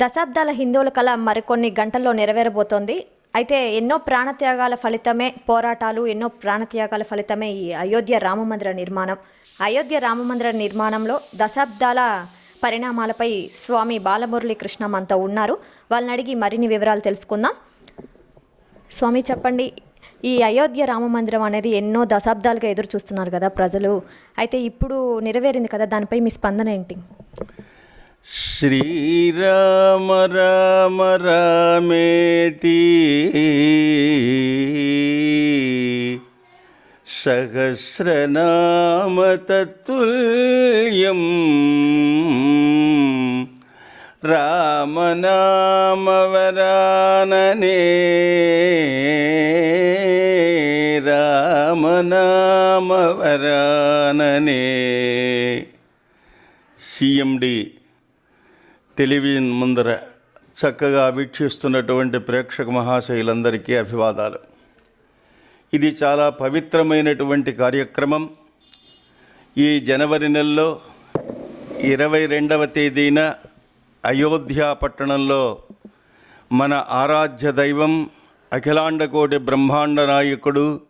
దశాబ్దాల హిందువుల కళ మరికొన్ని గంటల్లో నెరవేరబోతోంది. అయితే ఎన్నో ప్రాణత్యాగాల ఫలితమే పోరాటాలు ఎన్నో ప్రాణత్యాగాల ఫలితమే ఈ అయోధ్య రామమందిర నిర్మాణం. అయోధ్య రామమందిర నిర్మాణంలో దశాబ్దాల పరిణామాలపై స్వామి బాలమురళీ కృష్ణమంతా ఉన్నారు. వాళ్ళని అడిగి మరిన్ని వివరాలు తెలుసుకుందాం. స్వామి చెప్పండి. ఈ అయోధ్య రామ మందిరం అనేది ఎన్నో దశాబ్దాలుగా ఎదురు చూస్తున్నారు కదా ప్రజలు. అయితే ఇప్పుడు నెరవేరింది కదా దానిపై మీ స్పందన ఏంటి? श्रीराम राम रामेति सहस्रनामतत्तुल्यम् रामनामवरानने रामनामवरानने सि एम् डि టెలివిజన్ ముందర చక్కగా వీక్షిస్తున్నటువంటి ప్రేక్షక మహాశయులందరికీ అభివాదాలు. ఇది చాలా పవిత్రమైనటువంటి కార్యక్రమం. ఈ జనవరి నెలలో ఇరవై రెండవ తేదీన అయోధ్య పట్టణంలో మన ఆరాధ్య దైవం అఖిలాండకోటి బ్రహ్మాండ నాయకుడు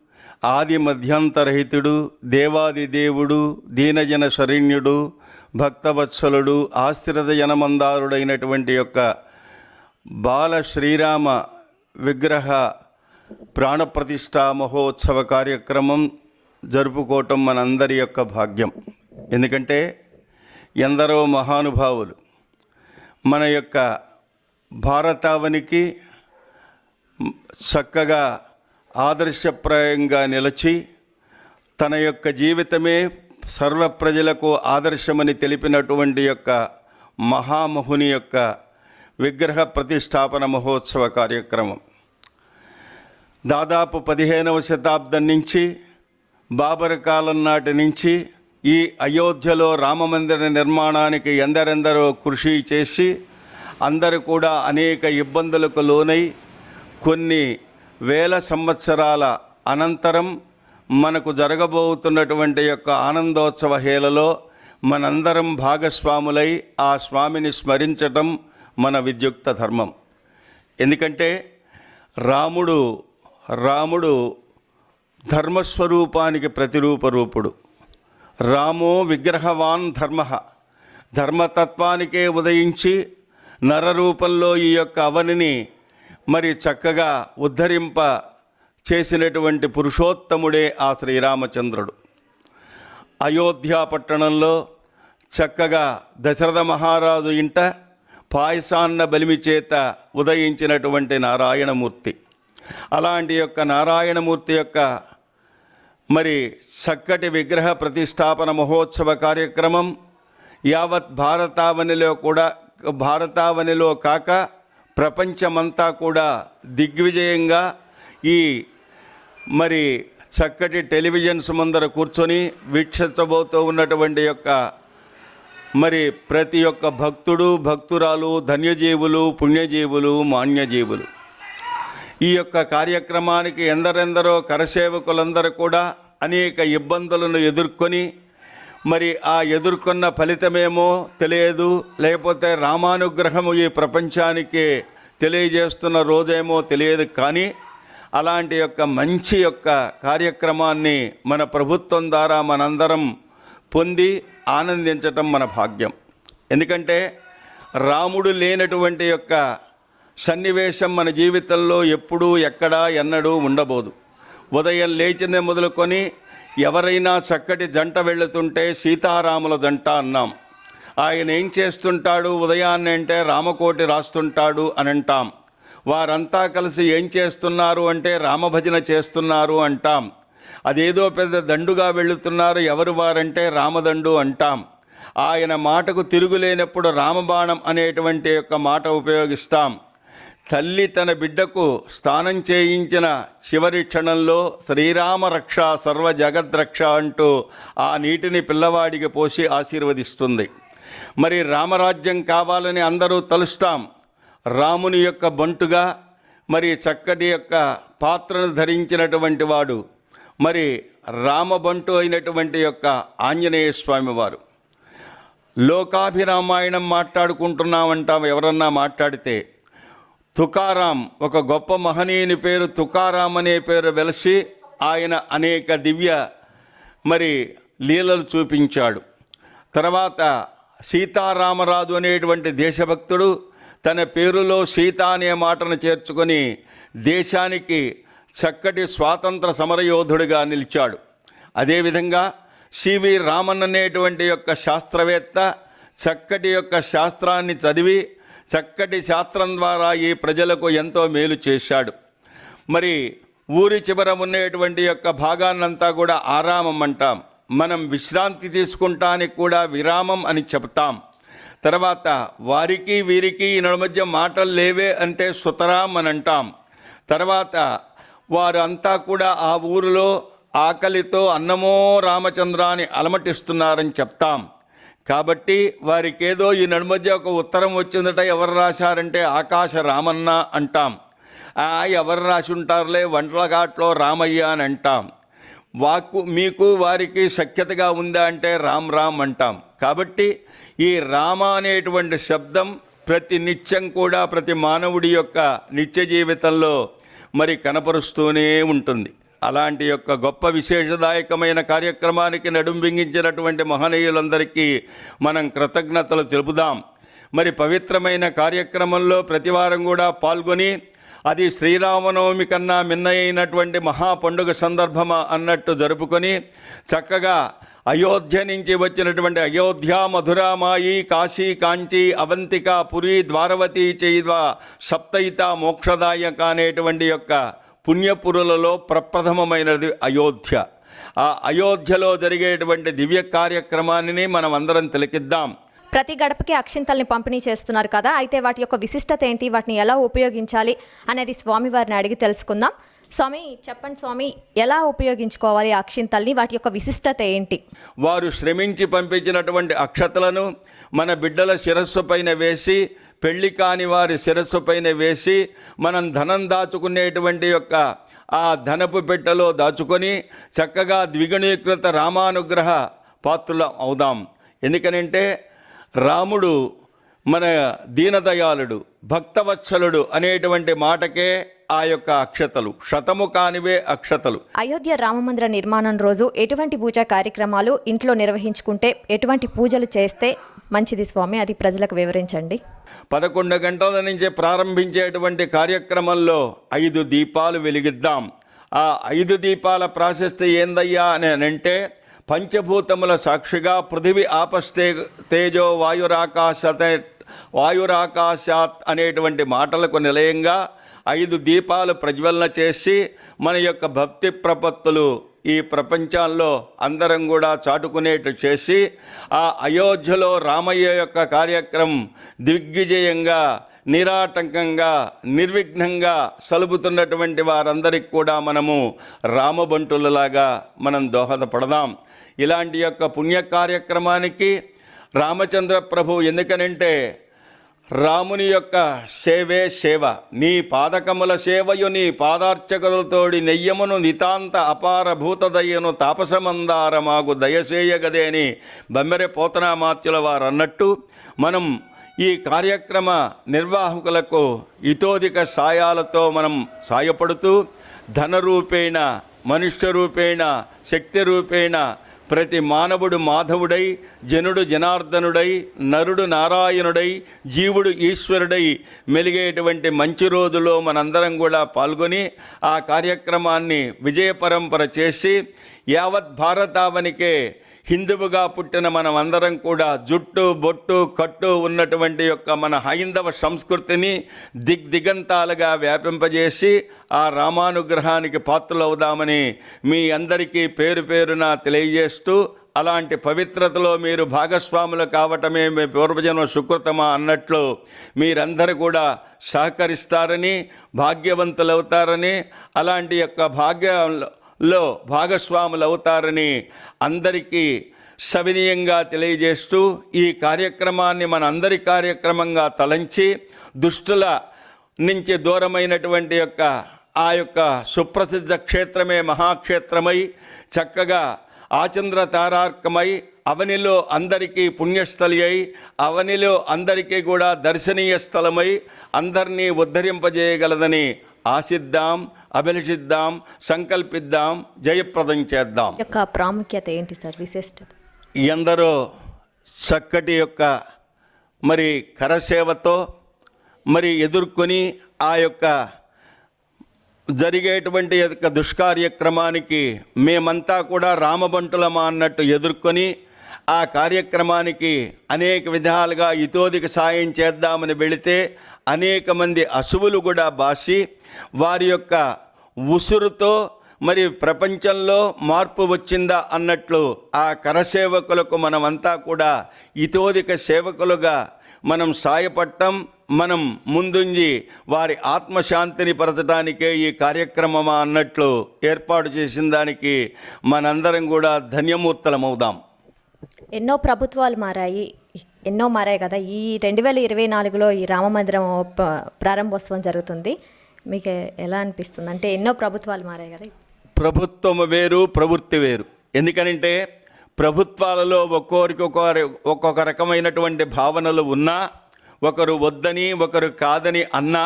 ఆది మధ్యంతరహితుడు దేవాది దేవుడు దీనజన శరణ్యుడు భక్తవత్సలుడు ఆశ్రిత జనమందారుడైనటువంటి యొక్క బాల శ్రీరామ విగ్రహ ప్రాణప్రతిష్ఠా మహోత్సవ కార్యక్రమం జరుపుకోవటం మనందరి యొక్క భాగ్యం. ఎందుకంటే ఎందరో మహానుభావులు మన యొక్క భారతావనికి చక్కగా ఆదర్శప్రాయంగా నిలిచి తన యొక్క జీవితమే సర్వ ప్రజలకు ఆదర్శమని తెలిపినటువంటి యొక్క మహామహుని యొక్క విగ్రహ ప్రతిష్టాపన మహోత్సవ కార్యక్రమం. దాదాపు పదిహేనవ శతాబ్దం నుంచి బాబర్ కాలం నాటి నుంచి ఈ అయోధ్యలో రామమందిర నిర్మాణానికి ఎందరెందరో కృషి చేసి అందరూ కూడా అనేక ఇబ్బందులకు లోనై కొన్ని వేల సంవత్సరాల అనంతరం మనకు జరగబోతున్నటువంటి యొక్క ఆనందోత్సవ హేళలో మనందరం భాగస్వాములై ఆ స్వామిని స్మరించటం మన విద్యుక్త ధర్మం. ఎందుకంటే రాముడు రాముడు ధర్మస్వరూపానికి ప్రతిరూప రూపుడు రామో విగ్రహవాన్ ధర్మ. ధర్మతత్వానికే ఉదయించి నరరూపంలో ఈ యొక్క అవనిని మరి చక్కగా ఉద్ధరింప చేసినటువంటి పురుషోత్తముడే ఆ శ్రీరామచంద్రుడు. అయోధ్య పట్టణంలో చక్కగా దశరథ మహారాజు ఇంట పాయసాన్న బలిమి చేత ఉదయించినటువంటి నారాయణమూర్తి. అలాంటి యొక్క నారాయణమూర్తి యొక్క మరి చక్కటి విగ్రహ ప్రతిష్టాపన మహోత్సవ కార్యక్రమం యావత్ భారతావనిలో కూడా భారతావనిలో కాక ప్రపంచమంతా కూడా దిగ్విజయంగా ఈ మరి చక్కటి టెలివిజన్స్ ముందర కూర్చొని వీక్షించబోతూ ఉన్నటువంటి యొక్క మరి ప్రతి ఒక్క భక్తుడు భక్తురాలు ధన్యజీవులు పుణ్యజీవులు మాన్యజీవులు. ఈ యొక్క కార్యక్రమానికి ఎందరెందరో కరసేవకులందరూ కూడా అనేక ఇబ్బందులను ఎదుర్కొని మరి ఆ ఎదుర్కొన్న ఫలితమేమో తెలియదు. లేకపోతే రామానుగ్రహము ఈ ప్రపంచానికి తెలియజేస్తున్న రోజేమో తెలియదు. కానీ అలాంటి యొక్క మంచి యొక్క కార్యక్రమాన్ని మన ప్రభుత్వం ద్వారా మనందరం పొంది ఆనందించటం మన భాగ్యం. ఎందుకంటే రాముడు లేనటువంటి యొక్క సన్నివేశం మన జీవితంలో ఎప్పుడూ ఎక్కడా ఎన్నడూ ఉండబోదు. ఉదయం లేచిందే మొదలుకొని ఎవరైనా చక్కటి జంట వెళుతుంటే సీతారాముల జంట అన్నాం. ఆయన ఏం చేస్తుంటాడు? ఉదయాన్నే అంటే రామకోటి రాస్తుంటాడు అని అంటాం వారంతా కలిసి ఏం చేస్తున్నారు అంటే రామభజన చేస్తున్నారు అంటాం. అదేదో పెద్ద దండుగా వెళుతున్నారు ఎవరు వారంటే రామదండు అంటాం. ఆయన మాటకు తిరుగులేనప్పుడు రామబాణం అనేటువంటి యొక్క మాట ఉపయోగిస్తాం. తల్లి తన బిడ్డకు స్నానం చేయించిన చివరి క్షణంలో శ్రీరామ రక్ష సర్వ జగద్రక్ష అంటూ ఆ నీటిని పిల్లవాడికి పోసి ఆశీర్వదిస్తుంది. మరి రామరాజ్యం కావాలని అందరూ తలుస్తాం. రాముని యొక్క బంటుగా మరి చక్కటి యొక్క పాత్రను ధరించినటువంటి వాడు మరి రామబంటు అయినటువంటి యొక్క ఆంజనేయ స్వామి వారు. లోకాభిరామాయణం మాట్లాడుకుంటున్నామంటాం ఎవరన్నా మాట్లాడితే తుకారాం ఒక గొప్ప మహనీయుని పేరు తుకారాం అనే పేరు వెలసి ఆయన అనేక దివ్య మరి లీలలు చూపించాడు. తర్వాత సీతారామరాజు అనేటువంటి దేశభక్తుడు తన పేరులో సీత అనే మాటను చేర్చుకొని దేశానికి చక్కటి స్వాతంత్ర సమరయోధుడిగా నిలిచాడు. అదేవిధంగా సివి రామన్ అనేటువంటి యొక్క శాస్త్రవేత్త చక్కటి యొక్క శాస్త్రాన్ని చదివి చక్కటి శాస్త్రం ద్వారా ఈ ప్రజలకు ఎంతో మేలు చేశాడు. మరి ఊరి చివర ఉండేటువంటి యొక్క భాగాన్నంతా కూడా ఆరామం అంటాం. మనం విశ్రాంతి తీసుకుంటానికి కూడా విరామం అని చెప్తాం తర్వాత వారికి వీరికి ఈ మధ్య మాటలు లేవే అంటే సుతరాం అని అంటాం. తర్వాత వారు అంతా కూడా ఆ ఊరిలో ఆకలితో అన్నమో రామచంద్ర అని అలమటిస్తున్నారని చెప్తాం. కాబట్టి వారికి ఏదో ఈ నడుమధ్య ఒక ఉత్తరం వచ్చిందట ఎవరు రాశారంటే ఆకాశ రామన్న అంటాం. ఆ ఎవరు రాసి ఉంటారులే వంటలఘాట్లో రామయ్య అని అంటాం. వాకు మీకు వారికి సఖ్యతగా ఉందా అంటే రామ్ రామ్ అంటాం. కాబట్టి ఈ రామ అనేటువంటి శబ్దం ప్రతి నిత్యం కూడా ప్రతి మానవుడి యొక్క నిత్య జీవితంలో మరి కనపరుస్తూనే ఉంటుంది. అలాంటి యొక్క గొప్ప విశేషదాయకమైన కార్యక్రమానికి నడుం బిగించినటువంటి మహనీయులందరికీ మనం కృతజ్ఞతలు తెలుపుదాం. మరి పవిత్రమైన కార్యక్రమంలో ప్రతివారం కూడా పాల్గొని అది శ్రీరామనవమి కన్నా మిన్నయైనటువంటి మహా పండుగ సందర్భమా అన్నట్టు జరుపుకొని చక్కగా అయోధ్య నుంచి వచ్చినటువంటి అయోధ్య మధురామాయి కాశీ కాంచి అవంతిక పురి ద్వారవతి చైవ సప్తయిత మోక్షదాయక అనేటువంటి యొక్క పుణ్యపురులలో ప్రప్రథమమైనది అయోధ్య. ఆ అయోధ్యలో జరిగేటువంటి దివ్య కార్యక్రమాన్ని మనం అందరం తిలకిద్దాం. ప్రతి గడపకి అక్షింతల్ని పంపిణీ చేస్తున్నారు కదా అయితే వాటి యొక్క విశిష్టత ఏంటి? వాటిని ఎలా ఉపయోగించాలి? అనేది స్వామివారిని అడిగి తెలుసుకుందాం. స్వామి చెప్పండి స్వామి ఎలా ఉపయోగించుకోవాలి అక్షింతల్ని వాటి యొక్క విశిష్టత ఏంటి? వారు శ్రమించి పంపించినటువంటి అక్షతలను మన బిడ్డల శిరస్సు పైన వేసి పెళ్ళి కాని వారి శిరస్సు పైన వేసి మనం ధనం దాచుకునేటువంటి యొక్క ఆ ధనపు పెట్టెలో దాచుకొని చక్కగా ద్విగుణీకృత రామానుగ్రహ పాత్రులం అవుదాం. ఎందుకనంటే రాముడు మన దీనదయాళుడు భక్తవత్సలుడు అనేటువంటి మాటకే ఆ యొక్క అక్షతలు. శతము కానివే అక్షతలు. అయోధ్య రామమందిర నిర్మాణం రోజు ఎటువంటి పూజా కార్యక్రమాలు ఇంట్లో నిర్వహించుకుంటే ఎటువంటి పూజలు చేస్తే మంచిది స్వామి? అది ప్రజలకు వివరించండి. పదకొండు గంటల నుంచి ప్రారంభించేటువంటి కార్యక్రమంలో ఐదు దీపాలు వెలిగిద్దాం. ఆ ఐదు దీపాల ప్రాశస్తి ఏందయ్యా అని అంటే పంచభూతముల సాక్షిగా పృథివి ఆపస్తే తేజో వాయురాకాశ వాయురాకాశాత్ అనేటువంటి మాటలకు నిలయంగా ఐదు దీపాలు ప్రజ్వలన చేసి మన యొక్క భక్తి ప్రపత్తులు ఈ ప్రపంచంలో అందరం కూడా చాటుకునేట్టు చేసి ఆ అయోధ్యలో రామయ్య యొక్క కార్యక్రమం దిగ్విజయంగా నిరాటంకంగా నిర్విఘ్నంగా సలుపుతున్నటువంటి వారందరికి కూడా మనము రామబంటులలాగా మనం దోహదపడదాం. ఇలాంటి యొక్క పుణ్య కార్యక్రమానికి రామచంద్ర ప్రభు ఎందుకనంటే రాముని యొక్క సేవే సేవ. నీ పాదకముల సేవయు నీ పాదార్చకులతోడి నెయ్యమును నితాంత అపార భూతదయ్యను తాపసమందారమాగు మాకు అని బమ్మెరె పోతనామాత్యుల వారు అన్నట్టు మనం ఈ కార్యక్రమ నిర్వాహకులకు ఇతోధిక సాయాలతో మనం సాయపడుతూ ధనరూపేణ మనుష్య రూపేణ శక్తి రూపేణ ప్రతి మానవుడు మాధవుడై జనుడు జనార్దనుడై నరుడు నారాయణుడై జీవుడు ఈశ్వరుడై మెలిగేటువంటి మంచి రోజులో మనందరం కూడా పాల్గొని ఆ కార్యక్రమాన్ని విజయపరంపర చేసి యావత్ భారతావనికే హిందువుగా పుట్టిన మనం అందరం కూడా జుట్టు బొట్టు కట్టు ఉన్నటువంటి యొక్క మన హైందవ సంస్కృతిని దిగ్దిగంతాలుగా వ్యాపింపజేసి ఆ రామానుగ్రహానికి పాత్రలవుదామని మీ అందరికీ పేరు పేరున తెలియజేస్తూ అలాంటి పవిత్రతలో మీరు భాగస్వాములు కావటమే మీ పూర్వజన్మ సుకృతమా అన్నట్లు మీరందరూ కూడా సహకరిస్తారని భాగ్యవంతులవుతారని అలాంటి యొక్క లో భాగస్వాములు అవుతారని అందరికీ సవినీయంగా తెలియజేస్తూ ఈ కార్యక్రమాన్ని మన అందరి కార్యక్రమంగా తలంచి దుష్టుల నుంచి దూరమైనటువంటి యొక్క ఆ యొక్క సుప్రసిద్ధ క్షేత్రమే మహాక్షేత్రమై చక్కగా ఆచంద్ర తారార్కమై అవనిలో అందరికీ పుణ్యస్థలి అయి అవనిలో అందరికీ కూడా దర్శనీయ స్థలమై అందరినీ ఉద్ధరింపజేయగలదని ఆశిద్దాం. అభిలషిద్దాం సంకల్పిద్దాం జయప్రదం చేద్దాం. యొక్క ప్రాముఖ్యత ఏంటి సార్? విశిష్టత. ఎందరో చక్కటి యొక్క మరి కరసేవతో మరి ఎదుర్కొని ఆ యొక్క జరిగేటువంటి యొక్క దుష్కార్యక్రమానికి మేమంతా కూడా రామబంటులమా అన్నట్టు ఎదుర్కొని ఆ కార్యక్రమానికి అనేక విధాలుగా ఇతోదిక సాయం చేద్దామని వెళితే అనేక మంది అశువులు కూడా బాసి వారి యొక్క ఉసురుతో మరి ప్రపంచంలో మార్పు వచ్చిందా అన్నట్లు ఆ కరసేవకులకు మనమంతా కూడా ఇతోదిక సేవకులుగా మనం సాయపడటం మనం ముందుంజి వారి ఆత్మశాంతిని పరచడానికే ఈ కార్యక్రమమా అన్నట్లు ఏర్పాటు చేసిన దానికి మనందరం కూడా ధన్యమూర్తలమవుదాం. ఎన్నో ప్రభుత్వాలు మారాయి ఎన్నో మారాయి కదా. ఈ రెండు వేల ఇరవై నాలుగులో ఈ రామ మందిరం ప్రారంభోత్సవం జరుగుతుంది. మీకు ఎలా అనిపిస్తుంది? అంటే ఎన్నో ప్రభుత్వాలు మారాయి కదా ప్రభుత్వం వేరు ప్రవృత్తి వేరు. ఎందుకనంటే ప్రభుత్వాలలో ఒక్కొరికి ఒక్కొరి ఒక్కొక్క రకమైనటువంటి భావనలు ఉన్నా ఒకరు వద్దని ఒకరు కాదని అన్నా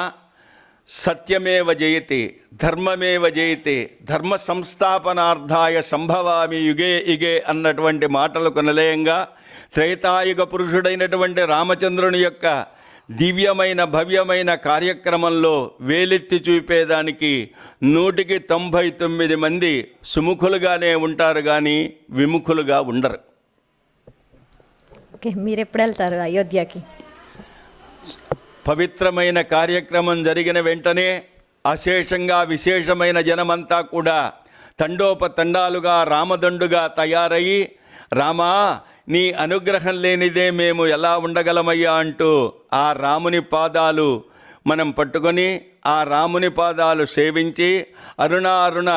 సత్యమేవ జయతి ధర్మమేవ జయతి ధర్మ సంస్థాపనార్థాయ సంభవామి యుగే యుగే అన్నటువంటి మాటలకు నిలయంగా త్రైతాయుగ పురుషుడైనటువంటి రామచంద్రుని యొక్క దివ్యమైన భవ్యమైన కార్యక్రమంలో వేలెత్తి చూపేదానికి నూటికి తొంభై తొమ్మిది మంది సుముఖులుగానే ఉంటారు కానీ విముఖులుగా ఉండరు. ఓకే మీరు ఎప్పుడు వెళ్తారు అయోధ్యకి? పవిత్రమైన కార్యక్రమం జరిగిన వెంటనే అశేషంగా విశేషమైన జనమంతా కూడా తండోపతండాలుగా రామదండుగా తయారయ్యి రామా నీ అనుగ్రహం లేనిదే మేము ఎలా ఉండగలమయ్యా అంటూ ఆ రాముని పాదాలు మనం పట్టుకొని ఆ రాముని పాదాలు సేవించి అరుణ అరుణ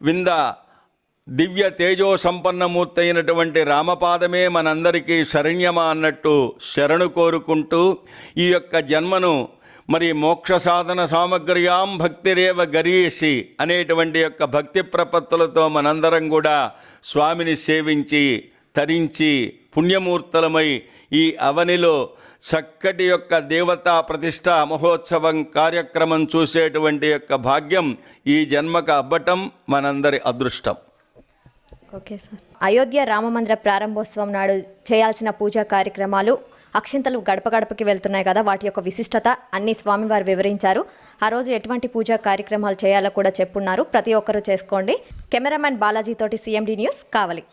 వింద దివ్య తేజో సంపన్నమూర్తి అయినటువంటి రామపాదమే మనందరికీ శరణ్యమా అన్నట్టు శరణు కోరుకుంటూ ఈ యొక్క జన్మను మరి మోక్ష సాధన సామగ్ర్యాం భక్తిరేవ గరీషి అనేటువంటి యొక్క భక్తి ప్రపత్తులతో మనందరం కూడా స్వామిని సేవించి ధరించి పుణ్యమూర్తలమై ఈ అవనిలో చక్కటి యొక్క దేవతా ప్రతిష్ట మహోత్సవం కార్యక్రమం చూసేటువంటి యొక్క భాగ్యం ఈ జన్మకు అబ్బటం మనందరి అదృష్టం. Okay sir. అయోధ్య రామ మందిర ప్రారంభోత్సవం నాడు చేయాల్సిన పూజా కార్యక్రమాలు అక్షింతలు గడప గడపకి వెళ్తున్నాయి కదా వాటి యొక్క విశిష్టత అన్ని స్వామివారు వివరించారు. ఆ రోజు ఎటువంటి పూజా కార్యక్రమాలు చేయాలో కూడా చెప్పున్నారు. ప్రతి ఒక్కరూ చేసుకోండి. కెమెరామెన్ బాలాజీ తోటి సిఎండి న్యూస్ కావాలి.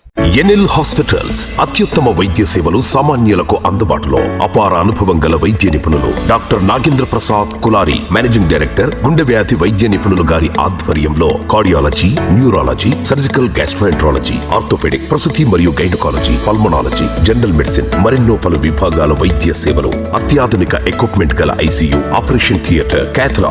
ఎన్ఎల్ హాస్పిటల్స్ అత్యుత్తమ వైద్య సేవలు సామాన్యులకు అందుబాటులో అపార అనుభవం గల వైద్య నిపుణులు doctor Nagendra Prasad Kulari managing director గుండె వ్యాధి వైద్య నిపుణులు గారి ఆధ్వర్యంలో cardiology neurology surgical gastroenterology orthopaedic ప్రసూతి మరియు గైనకాలజీ పల్మనాలజీ జనరల్ మెడిసిన్ మరెన్నో పలు విభాగాల వైద్య సేవలు అత్యాధునిక ఎక్విప్మెంట్ గల ICU operation theatre cath lab